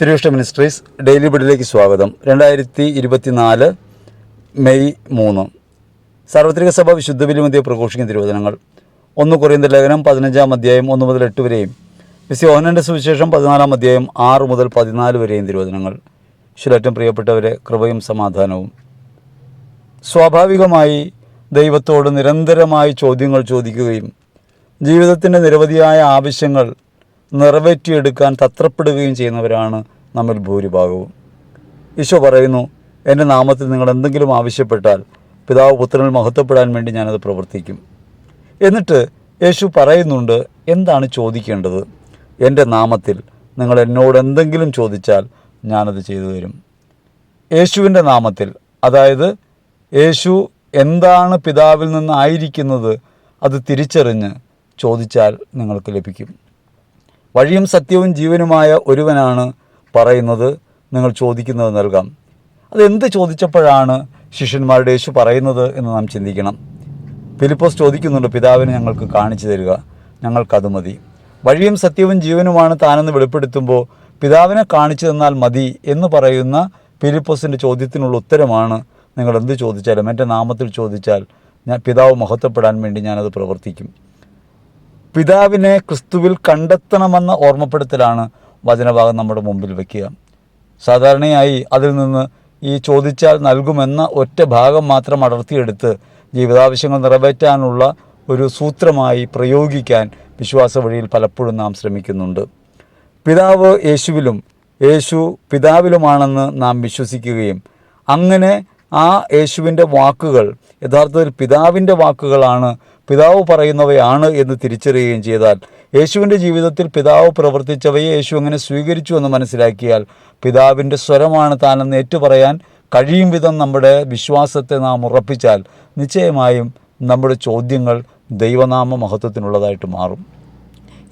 തിരുവിഷ്ട ministries daily ബിഡിലേക്ക് സ്വാഗതം. രണ്ടായിരത്തി ഇരുപത്തിനാല് മെയ് മൂന്ന്. സാർവത്രിക സഭ വിശുദ്ധ ബലിമധ്യ പ്രഘോഷിക്കുന്ന തിരുവചനങ്ങൾ. ഒന്ന് കുറയുന്ന ലേഖനം പതിനഞ്ചാം അധ്യായം ഒന്ന് മുതൽ എട്ട് വരെയും. വിസി ഓഹനന്റെ സുവിശേഷം പതിനാലാം അധ്യായം ആറ് മുതൽ പതിനാല് വരെയും തിരുവചനങ്ങൾ. ശിലറ്റം പ്രിയപ്പെട്ടവരെ കൃപയും സമാധാനവും. സ്വാഭാവികമായി ദൈവത്തോട് നിരന്തരമായി ചോദ്യങ്ങൾ ചോദിക്കുകയും ജീവിതത്തിന്റെ നിരവധിയായ ആവശ്യങ്ങൾ നിറവേറ്റിയെടുക്കാൻ തത്രപ്പെടുകയും ചെയ്യുന്നവരാണ് നമ്മിൽ ഭൂരിഭാഗവും. ഈശോ പറയുന്നു എന്റെ നാമത്തിൽ നിങ്ങൾ എന്തെങ്കിലും ആവശ്യപ്പെട്ടാൽ പിതാവ് പുത്രനിൽ മഹത്വപ്പെടാൻ വേണ്ടി ഞാനത് പ്രവർത്തിക്കും. എന്നിട്ട് യേശു പറയുന്നുണ്ട് എന്താണ് ചോദിക്കേണ്ടത്? എന്റെ നാമത്തിൽ നിങ്ങൾ എന്നോട് എന്തെങ്കിലും ചോദിച്ചാൽ ഞാനത് ചെയ്തു തരും. യേശുവിന്റെ നാമത്തിൽ അതായത് യേശു എന്താണ് പിതാവിൽ നിന്നായിരിക്കുന്നത് അത് തിരിച്ചറിഞ്ഞ് ചോദിച്ചാൽ നിങ്ങൾക്ക് ലഭിക്കും. വഴിയും സത്യവും ജീവനുമായ ഒരുവനാണ് പറയുന്നത് നിങ്ങൾ ചോദിക്കുന്നത് നൽകാം. അതെന്ത് ചോദിച്ചപ്പോഴാണ് ശിഷ്യന്മാരുടെ യേശു പറയുന്നത് എന്ന് നാം ചിന്തിക്കണം. ഫിലിപ്പോസ് ചോദിക്കുന്നുണ്ട് പിതാവിനെ ഞങ്ങൾക്ക് കാണിച്ചു തരിക ഞങ്ങൾക്കത് മതി. വഴിയും സത്യവും ജീവനുമാണ് താനെന്ന് വെളിപ്പെടുത്തുമ്പോൾ പിതാവിനെ കാണിച്ചു തന്നാൽ മതി എന്ന് പറയുന്ന ഫിലിപ്പോസിന്റെ ചോദ്യത്തിനുള്ള ഉത്തരമാണ് നിങ്ങൾ എന്ത് ചോദിച്ചാലും എന്റെ നാമത്തിൽ ചോദിച്ചാൽ ഞാൻ പിതാവ് മഹത്വപ്പെടാൻ വേണ്ടി ഞാനത് പ്രവർത്തിക്കും. പിതാവിനെ ക്രിസ്തുവിൽ കണ്ടെത്തണമെന്ന ഓർമ്മപ്പെടുത്തലാണ് വചനഭാഗം നമ്മുടെ മുമ്പിൽ വയ്ക്കുക സാധാരണയായി അതിൽ നിന്ന് ഈ ചോദിച്ചാൽ നൽകുമെന്ന ഒറ്റ ഭാഗം മാത്രം അടർത്തിയെടുത്ത് ജീവിതാവശ്യങ്ങൾ നിറവേറ്റാനുള്ള ഒരു സൂത്രമായി പ്രയോഗിക്കാൻ വിശ്വാസ വഴിയിൽ പലപ്പോഴും നാം ശ്രമിക്കുന്നുണ്ട്. പിതാവ് യേശുവിലും യേശു പിതാവിലുമാണെന്ന് നാം വിശ്വസിക്കുകയും അങ്ങനെ ആ യേശുവിന്റെ വാക്കുകൾ യഥാർത്ഥത്തിൽ പിതാവിന്റെ വാക്കുകളാണ് പിതാവ് പറയുന്നവയാണ് എന്ന് തിരിച്ചറിയുകയും ചെയ്താൽ യേശുവിന്റെ ജീവിതത്തിൽ പിതാവ് പ്രവർത്തിച്ചവയെ യേശു അങ്ങനെ സ്വീകരിച്ചു എന്ന് മനസ്സിലാക്കിയാൽ പിതാവിന്റെ സ്വരമാണ് താനെന്ന് ഏറ്റുപറയാൻ കഴിയും വിധം നമ്മുടെ വിശ്വാസത്തെ നാം ഉറപ്പിച്ചാൽ നിശ്ചയമായും നമ്മുടെ ചോദ്യങ്ങൾ ദൈവനാമ മഹത്വത്തിനുള്ളതായിട്ട് മാറും.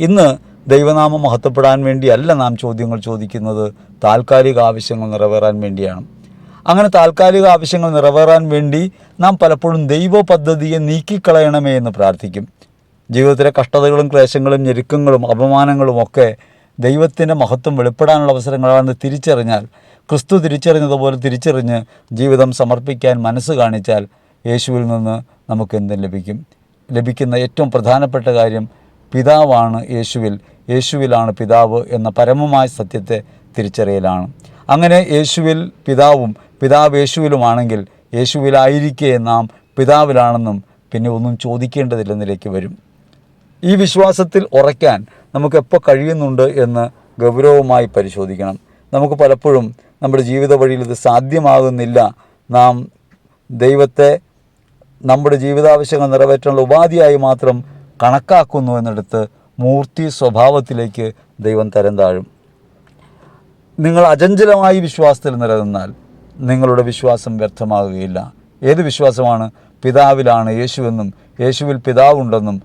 ഇന്ന് ദൈവനാമം മഹത്വപ്പെടാൻ വേണ്ടിയല്ല നാം ചോദ്യങ്ങൾ ചോദിക്കുന്നത് താൽക്കാലിക ആവശ്യങ്ങൾ നിറവേറാൻ വേണ്ടിയാണ്. അങ്ങനെ താൽക്കാലിക ആവശ്യങ്ങൾ നിറവേറാൻ വേണ്ടി നാം പലപ്പോഴും ദൈവ പദ്ധതിയെ നീക്കിക്കളയണമേ എന്ന് പ്രാർത്ഥിക്കും. ജീവിതത്തിലെ കഷ്ടതകളും ക്ലേശങ്ങളും ഞെരുക്കങ്ങളും അപമാനങ്ങളും ഒക്കെ ദൈവത്തിന്റെ മഹത്വം വെളിപ്പെടാനുള്ള അവസരങ്ങളാണെന്ന് തിരിച്ചറിഞ്ഞാൽ ക്രിസ്തു തിരിച്ചറിഞ്ഞതുപോലെ തിരിച്ചറിഞ്ഞ് ജീവിതം സമർപ്പിക്കാൻ മനസ്സ് കാണിച്ചാൽ യേശുവിൽ നിന്ന് നമുക്ക് എന്തും ലഭിക്കും. ലഭിക്കുന്ന ഏറ്റവും പ്രധാനപ്പെട്ട കാര്യം പിതാവാണ് യേശുവിൽ യേശുവിലാണ് പിതാവ് എന്ന പരമമായ സത്യത്തെ തിരിച്ചറിയലാണ്. അങ്ങനെ യേശുവിൽ പിതാവും പിതാവ് യേശുവിലുമാണെങ്കിൽ യേശുവിലായിരിക്കേ നാം പിതാവിലാണെന്നും പിന്നെ ഒന്നും ചോദിക്കേണ്ടതില്ലെന്നിലേക്ക് വരും. ഈ വിശ്വാസത്തിൽ ഉറയ്ക്കാൻ നമുക്ക് എപ്പോൾ കഴിയുന്നുണ്ട് എന്ന് ഗൗരവമായി പരിശോധിക്കണം. നമുക്ക് പലപ്പോഴും നമ്മുടെ ജീവിത വഴിയിൽ ഇത് സാധ്യമാകുന്നില്ല. നാം ദൈവത്തെ നമ്മുടെ ജീവിതാവശ്യങ്ങൾ നിറവേറ്റാനുള്ള ഉപാധിയായി മാത്രം കണക്കാക്കുന്നു എന്നിടത്ത് മൂർത്തി സ്വഭാവത്തിലേക്ക് ദൈവം തരം താഴും. നിങ്ങൾ അചഞ്ചലമായി വിശ്വാസത്തിൽ നിലനിന്നാൽ നിങ്ങളുടെ വിശ്വാസം വ്യർത്ഥമാകുകയില്ല ഏത് വിശ്വാസമാണ്? പിതാവിലാണ് യേശുവെന്നും യേശുവിൽ പിതാവുണ്ടെന്നും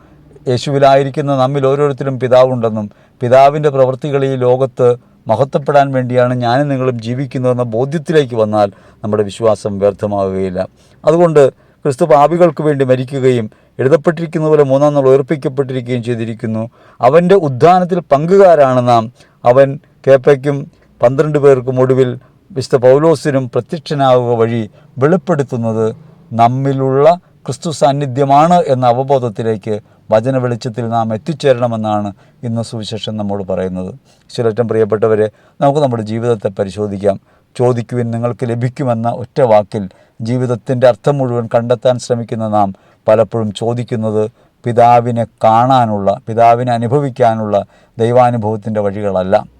യേശുവിലായിരിക്കുന്ന നമ്മിൽ ഓരോരുത്തരും പിതാവുണ്ടെന്നും പിതാവിന്റെ പ്രവൃത്തികൾ ഈ ലോകത്ത് മഹത്വപ്പെടാൻ വേണ്ടിയാണ് ഞാനും നിങ്ങളും ജീവിക്കുന്നതെന്ന ബോധ്യത്തിലേക്ക് വന്നാൽ നമ്മുടെ വിശ്വാസം വ്യർത്ഥമാകുകയില്ല. അതുകൊണ്ട് ക്രിസ്തു പാപികൾക്ക് വേണ്ടി മരിക്കുകയും എഴുതപ്പെട്ടിരിക്കുന്ന പോലെ മൂന്നാം നാൾ ഉയർപ്പിക്കപ്പെട്ടിരിക്കുകയും ചെയ്തിരിക്കുന്നു. അവന്റെ ഉദ്ധാനത്തിൽ പങ്കുകാരാണ് നാം. അവൻ കേപ്പയ്ക്കും പന്ത്രണ്ട് പേർക്കും ഒടുവിൽ വിശുദ്ധ പൗലോസിനും പ്രത്യക്ഷനാവുക വഴി വെളിപ്പെടുത്തുന്നത് നമ്മിലുള്ള ക്രിസ്തു സാന്നിധ്യമാണ് എന്ന അവബോധത്തിലേക്ക് വചന വെളിച്ചത്തിൽ നാം എത്തിച്ചേരണമെന്നാണ് ഇന്ന് സുവിശേഷം നമ്മോട് പറയുന്നത്. ചിലറ്റം പ്രിയപ്പെട്ടവരെ നമുക്ക് നമ്മുടെ ജീവിതത്തെ പരിശോധിക്കാം. ചോദിക്കുവിൻ നിങ്ങൾക്ക് ലഭിക്കുമെന്ന ഒറ്റ വാക്കിൽ ജീവിതത്തിന്റെ അർത്ഥം മുഴുവൻ കണ്ടെത്താൻ ശ്രമിക്കുന്ന നാം പലപ്പോഴും ചോദിക്കുന്നത് പിതാവിനെ കാണാനുള്ള പിതാവിനെ അനുഭവിക്കാനുള്ള ദൈവാനുഭവത്തിന്റെ വഴികളല്ല.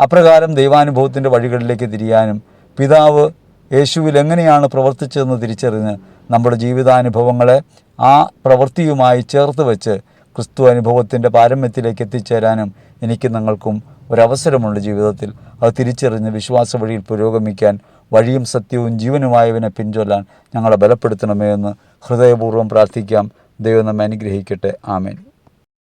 അപ്രകാരം ദൈവാനുഭവത്തിന്റെ വഴികളിലേക്ക് തിരിയാനും പിതാവ് യേശുവിൽ എങ്ങനെയാണ് പ്രവർത്തിച്ചതെന്ന് തിരിച്ചറിഞ്ഞ് നമ്മുടെ ജീവിതാനുഭവങ്ങളെ ആ പ്രവൃത്തിയുമായി ചേർത്ത് വെച്ച് ക്രിസ്തു അനുഭവത്തിന്റെ പാരമ്യത്തിലേക്ക് എത്തിച്ചേരാനും എനിക്ക് നിങ്ങൾക്കും ഒരവസരമുണ്ട് ജീവിതത്തിൽ. അത് തിരിച്ചറിഞ്ഞ് വിശ്വാസ വഴിയിൽ പുരോഗമിക്കാൻ വഴിയും സത്യവും ജീവനുമായവനെ പിൻചൊല്ലാൻ ഞങ്ങളെ ബലപ്പെടുത്തണമേ എന്ന് ഹൃദയപൂർവം പ്രാർത്ഥിക്കാം. ദൈവം നമ്മെ അനുഗ്രഹിക്കട്ടെ. ആമേൻ.